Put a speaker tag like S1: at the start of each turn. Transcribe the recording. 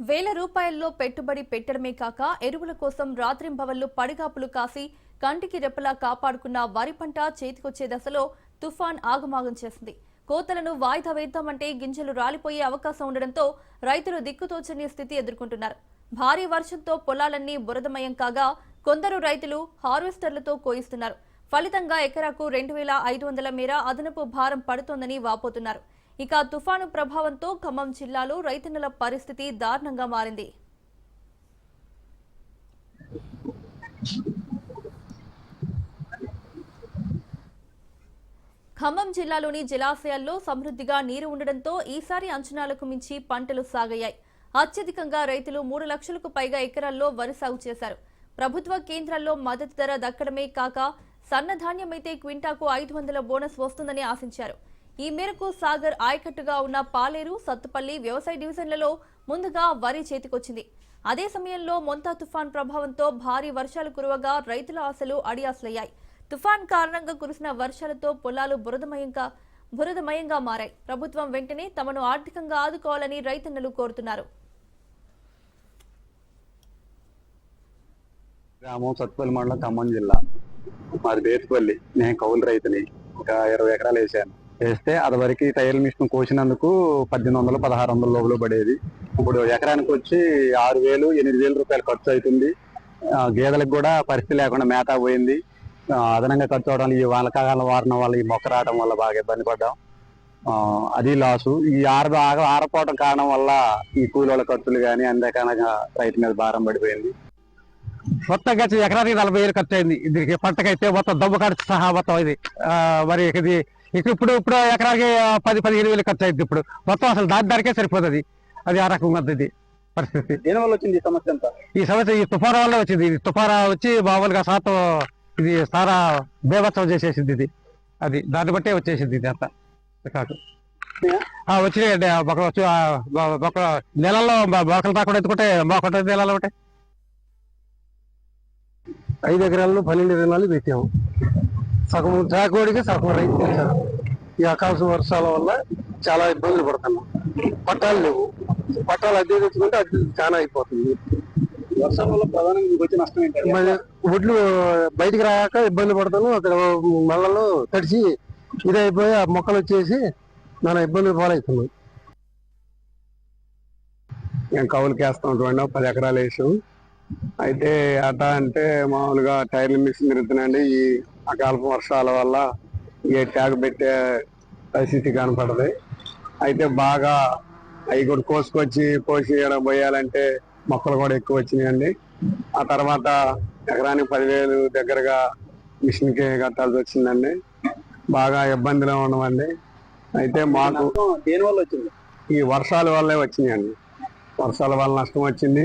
S1: వేల రూపాయల్లో పెట్టుబడి పెట్టడమే కాక ఎరువుల కోసం రాత్రింబవళ్ళు పడిగాపులు కాసి కంటికి రెప్పలా కాపాడుకున్న వరి పంట చేతికొచ్చే దశలో తుఫాన్ ఆగమాగం చేసింది. కోతలను వాయిదా వేద్దామంటే గింజలు రాలిపోయే అవకాశం ఉండడంతో రైతులు దిక్కుతోచని స్థితి ఎదుర్కొంటున్నారు. భారీ వర్షంతో పొలాలన్నీ బురదమయం కాగా కొందరు రైతులు హార్వెస్టర్లతో కోయిస్తున్నారు. ఫలితంగా ఎకరాకు రెండు వేల ఐదు వందల మేర అదనపు భారం పడుతోందని వాపోతున్నారు. ఇక తుఫాను ప్రభావంతో ఖమ్మం జిల్లాలో రైతన్నల పరిస్థితి దారుణంగా మారింది. ఖమ్మం జిల్లాలోని జలాశయాల్లో సమృద్ధిగా నీరు ఉండడంతో ఈసారి అంచనాలకు మించి పంటలు సాగయ్యాయి అత్యధికంగా రైతులు మూడు లక్షలకు పైగా ఎకరాల్లో వరి సాగు చేశారు. ప్రభుత్వ కేంద్రాల్లో మద్దతు ధర దక్కడమే కాక సన్నధాన్యమైతే క్వింటాకు ఐదు వందల బోనస్ వస్తుందని ఆశించారు. ఈ మేరకు సాగర్ ఆయకట్టుగా ఉన్న పాలేరు సత్తుపల్లి వ్యవసాయ డివిజన్లలో ముందుగా వరి చేతికొచ్చింది. అదే సమయంలో మొంతా తుఫాన్ ప్రభావంతో భారీ వర్షాలు కురవగా రైతుల ఆశలు అడియాసలయ్యాయి. తుఫాన్ కారణంగా కురిసిన వర్షాలతో పొలాలు బురదమయంగా బురదమయంగా మారాయి. ప్రభుత్వం వెంటనే తమను ఆర్థికంగా ఆదుకోవాలని రైతన్నలు కోరుతున్నారు.
S2: గ్రామం సత్తుపల్లి మండలం ఖమ్మం జిల్లా. మాది బేతుపల్లి. నేను కౌలు రైతుని. ఒక ఇరవై ఎకరాలు వేసాను. వేస్తే అది వరకు తైల మిషన్ కోసినందుకు పద్దెనిమిది వందలు పదహారు వందల లోపల పడేది. ఇప్పుడు ఎకరానికి వచ్చి ఆరు వేలు ఎనిమిది వేల రూపాయలు ఖర్చు అవుతుంది గేదెలకు కూడా పరిస్థితి లేకుండా మేత పోయింది. అదనంగా ఖర్చు అవడం ఈ వానకాలం వారడం వల్ల ఈ మొక్క రావడం వల్ల బాగా ఇబ్బంది పడ్డాం. అది లాసు. ఈ ఆర ఆగ- ఆరపోవడం కారణం వల్ల ఈ కూలీల ఖర్చులు కానీ అందేకానగా రైతు మీద భారం పడిపోయింది.
S3: మొత్తం ఎకరానికి నలభై వేలు ఖర్చు అయింది. దీనికి పంటకైతే మొత్తం దమ్ము ఖర్చు సహా మొత్తం ఇది. మరి ఇది ఇక ఇప్పుడు ఇప్పుడు ఎకరానికి ఆ, పది పదిహేను వేలు ఖర్చు అయింది ఇప్పుడు. మొత్తం అసలు దాని దానికే సరిపోతుంది. అది ఆ రకంగా ఉంది పరిస్థితి.
S2: దేని వల్ల వచ్చింది ఈ సమస్య అంతా?
S3: ఈ సమస్య ఈ తుఫాను వల్ల వచ్చింది. ఇది తుఫాను వచ్చి మామూలుగా శాతం ఇది సారా బేభత్సం చేసేసింది ఇది. అది దాన్ని బట్టే వచ్చేసింది ఇది అంతా. కాకు ఆ, వచ్చినాయండి. మొ- మొక్క నెలల్లో మొక్కలు రాకుండా ఎత్తుకుంటే మొక్కలు నెలల్లో ఉంటాయి ఐదు ఎకరాల్లో పన్నెండు దినాలు పెట్టాము. సగం జాకోడికి సగం రైతు ఈ ఆకాశ వర్షాల వల్ల చాలా ఇబ్బందులు పడుతున్నాం. పట్టాలు లేవు. పట్టాలు అద్దె తెచ్చుకుంటే అది చాలా అయిపోతుంది.
S2: వర్షం వల్ల ప్రధానంగా మీకు వచ్చే నష్టం
S3: ఒడ్లు బయటికి రాక ఇబ్బంది పడతాను అక్కడ మళ్ళలో తడిసి ఇదైపోయి ఆ మొక్కలు వచ్చేసి మన ఇబ్బందులు పాలవుతున్నాం.
S2: మేము కౌలుకి వేస్తాం చూడండి పది ఎకరాలు వేసాం. అయితే అట అంటే మామూలుగా టైర్లు మిషన్ తిరుగుతున్నాయండి. ఈ అకాల వర్షాల వల్ల ఏ ట్యాగ్ పెట్టే పరిస్థితి కనపడదు. అయితే బాగా అవి కూడా కోసుకొచ్చి కోసి పోయాలంటే మొక్కలు కూడా ఎక్కువ వచ్చినాయండి. ఆ తర్వాత ఎకరానికి పదివేలు దగ్గరగా మిషన్కి కట్టాల్సి వచ్చిందండి. బాగా ఇబ్బందిలో ఉన్నామండి. అయితే మాకు
S4: దేని వల్ల వచ్చింది?
S2: ఈ వర్షాల వల్లే వచ్చినాయండి. వర్షాల వల్ల నష్టం వచ్చింది.